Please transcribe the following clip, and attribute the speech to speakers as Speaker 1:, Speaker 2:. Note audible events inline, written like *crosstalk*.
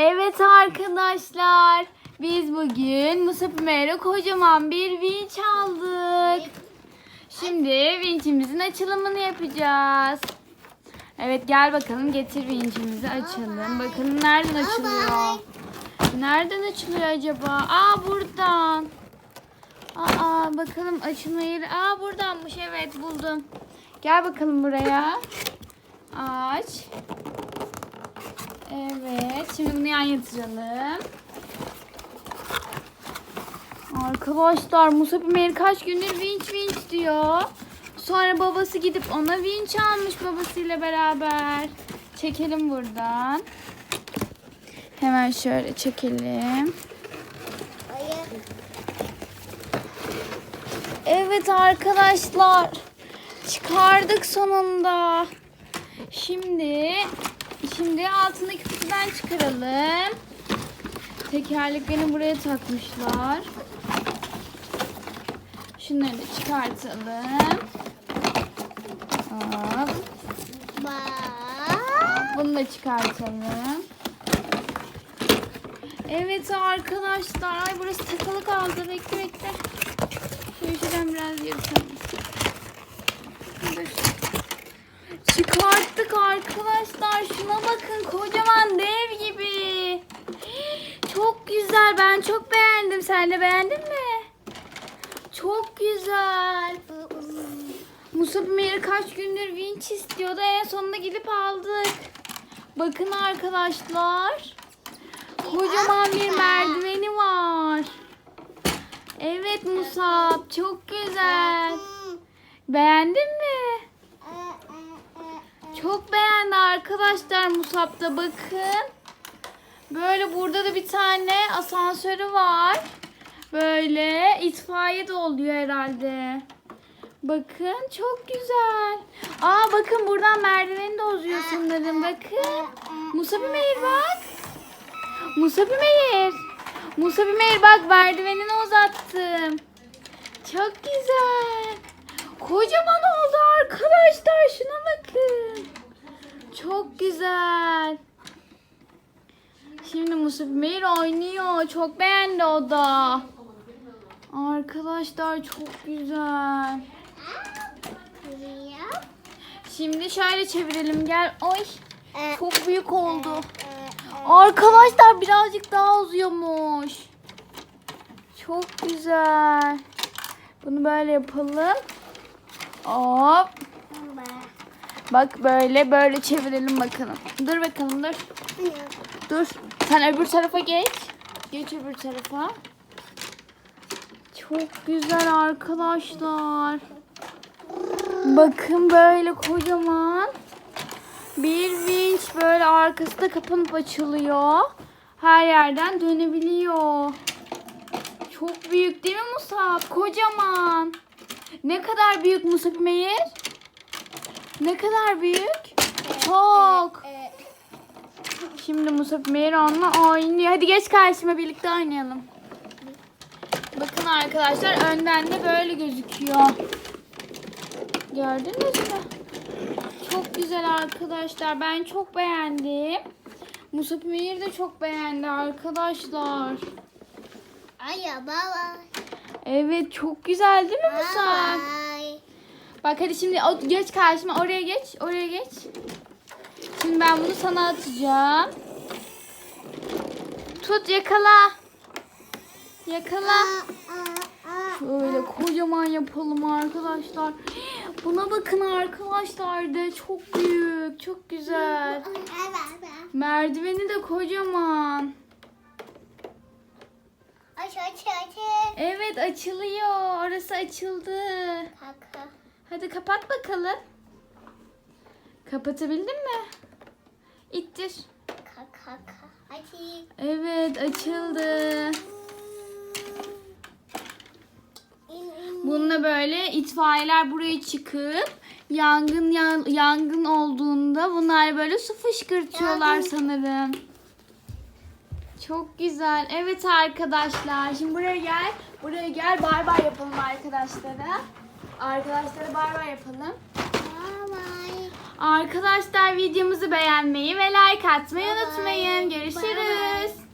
Speaker 1: Evet arkadaşlar. Biz bugün Musab Ümer'e kocaman bir vinç aldık. Şimdi vinçimizin açılımını yapacağız. Evet gel bakalım getir vinçimizi açalım. Bakalım nereden açılıyor? Nereden açılıyor acaba? Aa buradan. Aa bakalım açılma yeri. Aa buradanmış evet buldum. Gel bakalım buraya. Aç. Evet. Şimdi bunu yan yatıralım. Arkadaşlar Musab Ümer kaç gündür vinç vinç diyor. Sonra babası gidip ona vinç almış babasıyla beraber. Çekelim buradan. Hemen şöyle çekelim. Evet arkadaşlar. Çıkardık sonunda. Şimdi şimdi altındaki kutudan çıkaralım. Tekerleklerini buraya takmışlar. Şunları da çıkartalım. Hop, bunu da çıkartalım. Evet arkadaşlar. Ay burası takılı kaldı. Bekle bekle. Şöyle şuradan biraz yırtalım. Dur. Çıkarttık arkadaşlar. Şuna bakın. Kocaman dev gibi. Çok güzel. Ben çok beğendim. Sen de beğendin mi? Çok güzel. Musab Ümer'i kaç gündür vinç istiyordu. En sonunda gidip aldık. Bakın arkadaşlar. Kocaman bir merdiveni var. Evet Musab. Çok güzel. Beğendin mi? Çok beğendi arkadaşlar Musab da bakın. Böyle burada da bir tane asansörü var. Böyle itfaiye de oluyor herhalde. Bakın çok güzel. Aa bakın buradan merdiveni de uzuyor sanırım. Bakın. Musab Ümeyir bak. Musab Ümeyir. Musab Ümeyir bak merdivenini uzattım. Çok güzel. Kocaman oldu arkadaşlar. Şuna bakın. Çok güzel. Şimdi Musab Ümeyir oynuyor. Çok beğendi o da. Arkadaşlar çok güzel. Şimdi şöyle çevirelim gel. Oy çok büyük oldu. Arkadaşlar birazcık daha uzuyormuş. Çok güzel. Bunu böyle yapalım. Hop. Bak böyle böyle çevirelim bakalım. Dur bakalım dur. Dur. Sen öbür tarafa geç. Geç öbür tarafa. Çok güzel arkadaşlar. Bakın böyle kocaman bir vinç böyle arkası da kapanıp açılıyor. Her yerden dönebiliyor. Çok büyük değil mi Musab? Kocaman. Ne kadar büyük Musab Meyer? Ne kadar büyük? Çok. Şimdi Musab Meyer onunla oynuyor. Hadi geç karşıma birlikte oynayalım. Bakın arkadaşlar önden de böyle gözüküyor. Gördünüz mü? Çok güzel arkadaşlar. Ben çok beğendim. Musab Meir de çok beğendi arkadaşlar.
Speaker 2: Ay baba.
Speaker 1: Evet çok güzel değil mi Musab?
Speaker 2: Ay.
Speaker 1: Bak hadi şimdi o- geç karşıma oraya geç. Oraya geç. Şimdi ben bunu sana atacağım. Tut yakala. Yakala. Şöyle kocaman yapalım arkadaşlar. *gasps* Buna bakın arkadaşlar de çok büyük, çok güzel. Merdiveni de kocaman.
Speaker 2: Aç aç aç.
Speaker 1: Evet açılıyor. Orası açıldı.
Speaker 2: Kaka.
Speaker 1: Hadi kapat bakalım. Kapatabildin mi? İttir.
Speaker 2: Açayım.
Speaker 1: Evet açıldı. Bununla böyle itfaiyeler buraya çıkıp yangın ya- yangın olduğunda bunlar böyle su fışkırtıyorlar sanırım. Çok güzel. Evet arkadaşlar. Şimdi buraya gel. Buraya gel. Bay bay yapalım arkadaşlara. Arkadaşlara bay bay yapalım.
Speaker 2: Bye bye.
Speaker 1: Arkadaşlar videomuzu beğenmeyi ve like atmayı
Speaker 2: Bye bye.
Speaker 1: unutmayın. Görüşürüz.